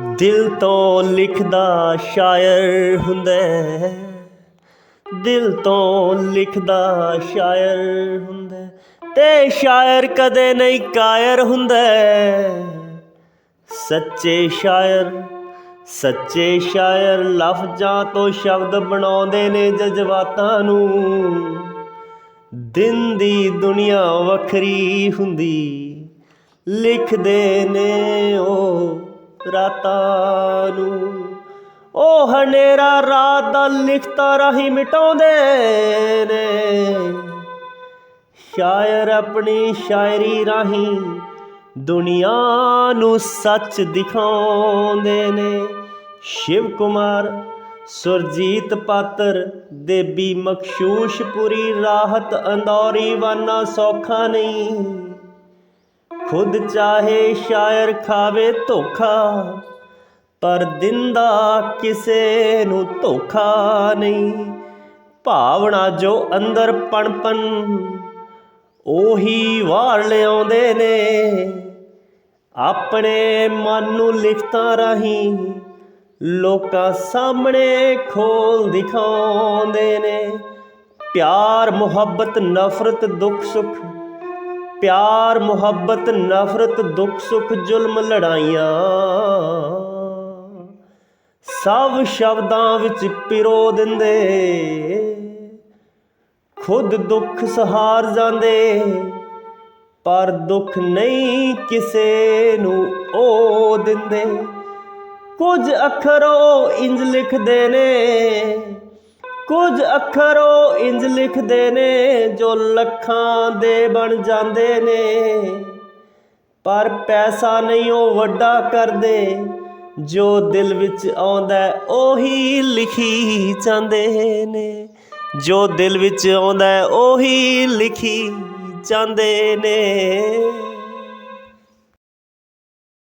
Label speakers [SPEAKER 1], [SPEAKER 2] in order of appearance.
[SPEAKER 1] ਦਿਲ ਤੋਂ ਲਿਖਦਾ ਸ਼ਾਇਰ ਹੁੰਦਾ ਦਿਲ ਤੋਂ ਲਿਖਦਾ ਸ਼ਾਇਰ ਹੁੰਦਾ ਤੇ ਸ਼ਾਇਰ ਕਦੇ ਨਹੀਂ ਕਾਇਰ ਹੁੰਦਾ ਸੱਚੇ ਸ਼ਾਇਰ ਸੱਚੇ ਸ਼ਾਇਰ ਲਫ਼ਜ਼ਾਂ ਤੋਂ ਸ਼ਬਦ ਬਣਾਉਂਦੇ ਨੇ ਜਜ਼ਬਾਤਾਂ ਨੂੰ। ਦਿਨ ਦੀ ਦੁਨੀਆ ਵੱਖਰੀ ਹੁੰਦੀ, ਲਿਖਦੇ ਨੇ ਉਹ ਰਾਤਾਂ ਨੂੰ। ਉਹ ਹਨੇਰਾ ਰਾਤ ਦਾ ਲਿਖਤਾ ਰਾਹੀਂ ਮਿਟਾਉਂਦੇ ਨੇ। ਸ਼ਾਇਰ ਆਪਣੀ ਸ਼ਾਇਰੀ ਰਾਹੀਂ ਦੁਨੀਆ ਨੂੰ ਸੱਚ ਦਿਖਾਉਂਦੇ ਨੇ। ਸ਼ਿਵ ਕੁਮਾਰ, ਸੁਰਜੀਤ ਪਾਤਰ, ਦੇਬੀ ਮਖਸ਼ੂਸ਼ਪੁਰੀ, ਰਾਹਤ ਅੰਦੌਰੀ, ਵਾਨਾ ਸੌਖਾ ਨਹੀਂ। ਖੁਦ ਚਾਹੇ ਸ਼ਾਇਰ ਖਾਵੇ ਧੋਖਾ, ਪਰ ਦਿੰਦਾ ਕਿਸੇ ਨੂੰ ਧੋਖਾ ਨਹੀਂ। ਭਾਵਨਾ ਜੋ ਅੰਦਰ ਪਣਪਨ ਉਹੀ ਵਾਰ ਲਿਆਉਂਦੇ ਨੇ। ਆਪਣੇ ਮਨ ਨੂੰ ਲਿਖਤਾਂ ਰਾਹੀਂ ਲੋਕਾਂ ਸਾਹਮਣੇ ਖੋਲ ਦਿਖਾਉਂਦੇ ਨੇ। ਪਿਆਰ, ਮੁਹੱਬਤ, ਨਫ਼ਰਤ ਦੁੱਖ ਸੁੱਖ ਪਿਆਰ, ਮੁਹੱਬਤ, ਨਫ਼ਰਤ, ਦੁੱਖ, ਸੁੱਖ, ਜ਼ੁਲਮ, ਲੜਾਈਆਂ। ਸਭ ਸ਼ਬਦਾਂ ਵਿੱਚ ਪਿਰੋ ਦਿੰਦੇ। ਖੁਦ ਦੁੱਖ ਸਹਾਰ ਜਾਂਦੇ। ਪਰ ਦੁੱਖ ਨਹੀਂ ਕਿਸੇ ਨੂੰ ਉਹ ਦਿੰਦੇ। ਕੁਝ ਅੱਖਰ ਉਹ ਇੰਜ ਲਿਖਦੇ ਨੇ। ਕੁਝ ਅੱਖਰ ਉਹ ਇੰਜ ਲਿਖਦੇ ਨੇ, ਜੋ ਲੱਖਾਂ ਦੇ ਬਣ ਜਾਂਦੇ ਨੇ। ਪਰ ਪੈਸਾ ਨਹੀਂ ਉਹ ਵੱਡਾ ਕਰਦੇ, ਜੋ ਦਿਲ ਵਿੱਚ ਆਉਂਦਾ ਉਹੀ ਲਿਖੀ ਜਾਂਦੇ ਨੇ। ਜੋ ਦਿਲ ਵਿੱਚ ਆਉਂਦਾ ਉਹੀ ਲਿਖੀ ਜਾਂਦੇ ਨੇ।